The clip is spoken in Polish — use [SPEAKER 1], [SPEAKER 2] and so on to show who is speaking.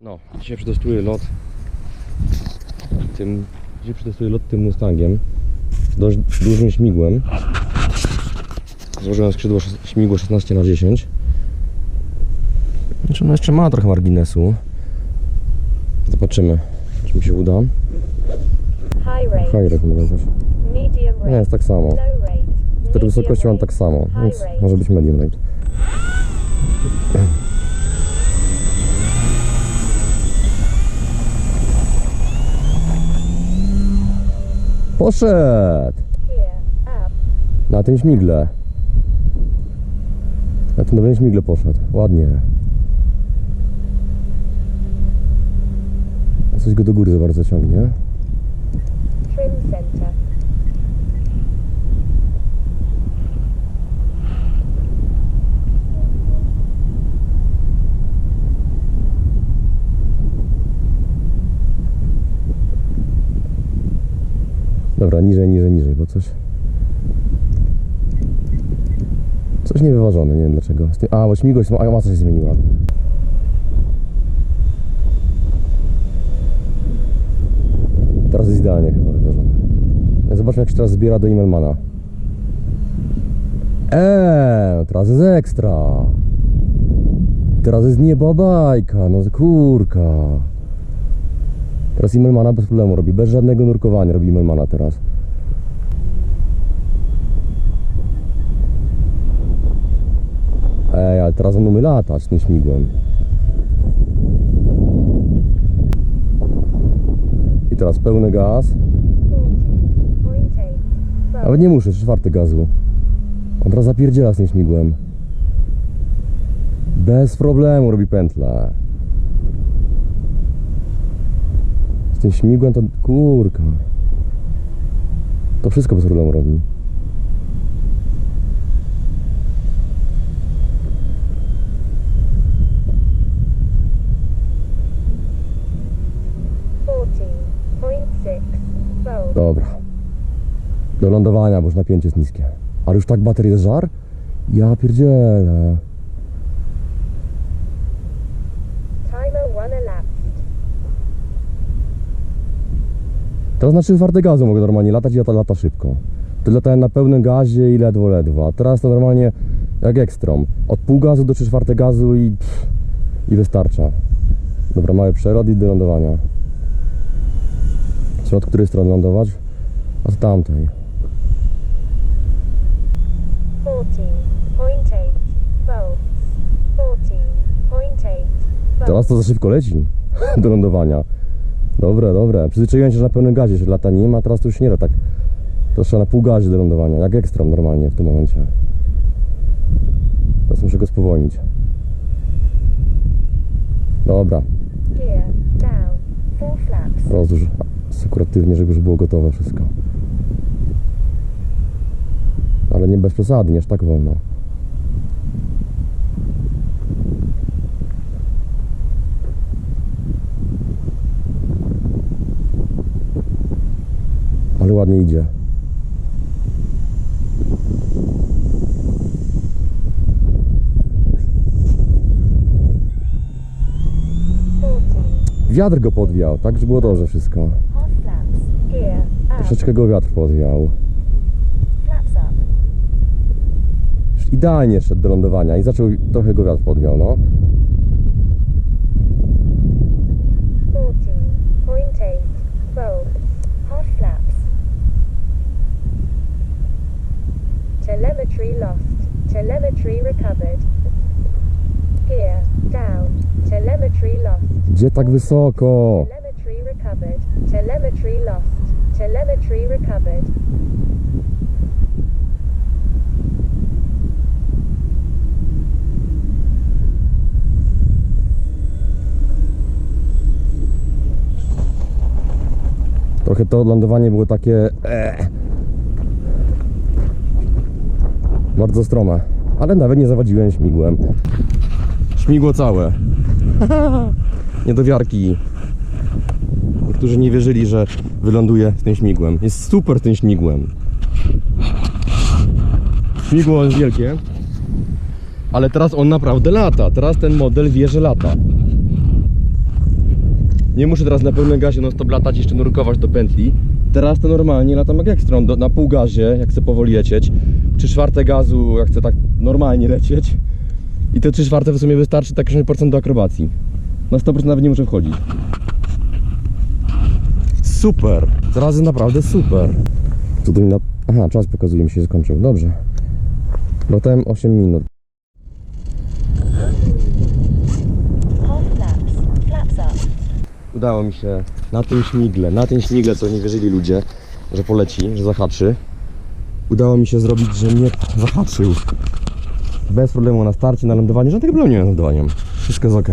[SPEAKER 1] No, dzisiaj przetestuję lot tym, dzisiaj przetestuję lot tym Mustangiem. Dość dużym śmigłem. Złożyłem skrzydło śmigło 16 na 10 znaczy no jeszcze ma trochę marginesu. Zobaczymy czy mi się uda.
[SPEAKER 2] High rate,
[SPEAKER 1] mówię też
[SPEAKER 2] medium rate,
[SPEAKER 1] nie jest tak samo. Wtedy
[SPEAKER 2] medium
[SPEAKER 1] wysokości mam tak samo, więc może być medium rate. Poszedł! Na tym śmigle. Na tym dobrym śmigle poszedł. Ładnie. Coś go do góry za bardzo ciągnie.
[SPEAKER 2] trim center,
[SPEAKER 1] Dobra, niżej, niżej, niżej, bo coś... Coś niewyważone, nie wiem dlaczego. A, bo śmigłość, a masa się zmieniła. Teraz jest idealnie chyba wyważone. Zobaczmy jak się teraz zbiera do Immelmana. Eee, teraz jest ekstra. Teraz jest nieba bajka, no kurka. Teraz Immelmana bez problemu robi, bez żadnego nurkowania robi Immelmana teraz. Ej, ale teraz on umie latać tym śmigłem. I teraz pełny gaz.
[SPEAKER 2] 40.8,
[SPEAKER 1] Nawet nie muszę, czwarty gazu. On teraz zapierdziela z tym śmigłem. Bez problemu robi pętlę. Z tym śmigłem to kurka. To wszystko bez problemu robi. Dobra. Do lądowania, bo już napięcie jest niskie. Ale już tak baterii jest żar? Ja pierdzielę. To znaczy twarde gazu mogę normalnie latać i lata, lata szybko. To latałem na pełnym gazie i ledwo, ledwo. A teraz to normalnie jak ekstrom. Od pół gazu do trzy czwarte gazu i, pff, i wystarcza. Dobra, mały przelot i do lądowania. Czy od której strony lądować? Od tamtej.
[SPEAKER 2] fourteen point eight volts, fourteen point eight
[SPEAKER 1] Teraz
[SPEAKER 2] volts,
[SPEAKER 1] to za szybko leci do lądowania. Dobre, dobre. Przyzwyczaiłem się, że na pełnym gazie się lata nim, a teraz to już nie da tak. To trzeba na pół gazie do lądowania, jak ekstrom normalnie w tym momencie. Teraz muszę go spowolnić. Dobra,
[SPEAKER 2] gear down, full flaps,
[SPEAKER 1] sekuratywnie, żeby już było gotowe wszystko. Ale nie bez przesady, nie aż tak wolno. Ale ładnie idzie. Wiatr go podwiał, tak, że było dobrze wszystko. Troszeczkę go wiatr podwiał. idealnie szedł do lądowania i zaczął trochę go wiatr podwiał, no.
[SPEAKER 2] Telemetry lost, telemetry recovered, gear down, telemetry lost.
[SPEAKER 1] Gdzie tak wysoko?
[SPEAKER 2] Telemetry recovered. Telemetry lost. Telemetry recovered.
[SPEAKER 1] Trochę to lądowanie było takie... E, bardzo strome. Ale nawet nie zawadziłem śmigłem. Śmigło całe. Niedowiarki. Niektórzy nie wierzyli, że wyląduje z tym śmigłem. Jest super tym śmigłem. Śmigło jest wielkie. Ale teraz on naprawdę lata. Teraz ten model wie, że lata. Nie muszę teraz na pełnym gazie non stop latać, jeszcze nurkować do pętli. Teraz to normalnie latam jak ekstrom, do, na pół gazie, jak chcę powoli lecieć. Trzy czwarte gazu, jak chcę tak normalnie lecieć. I te trzy czwarte w sumie wystarczy tak 60% do akrobacji. Na 100% nawet nie muszę wchodzić. Super! Teraz jest naprawdę super. Co tu mi na... Aha, czas pokazuje mi się skończył. Dobrze. Latałem 8 minut.
[SPEAKER 2] Half flaps. Flaps up.
[SPEAKER 1] Udało mi się na tym śmigle, na tym śmigle, co nie wierzyli ludzie, że poleci, że zahaczy. Udało mi się zrobić, że mnie zahaczył. Bez problemu na starcie, na lądowaniu, żadnego problemu nie z lądowaniem. Wszystko jest ok.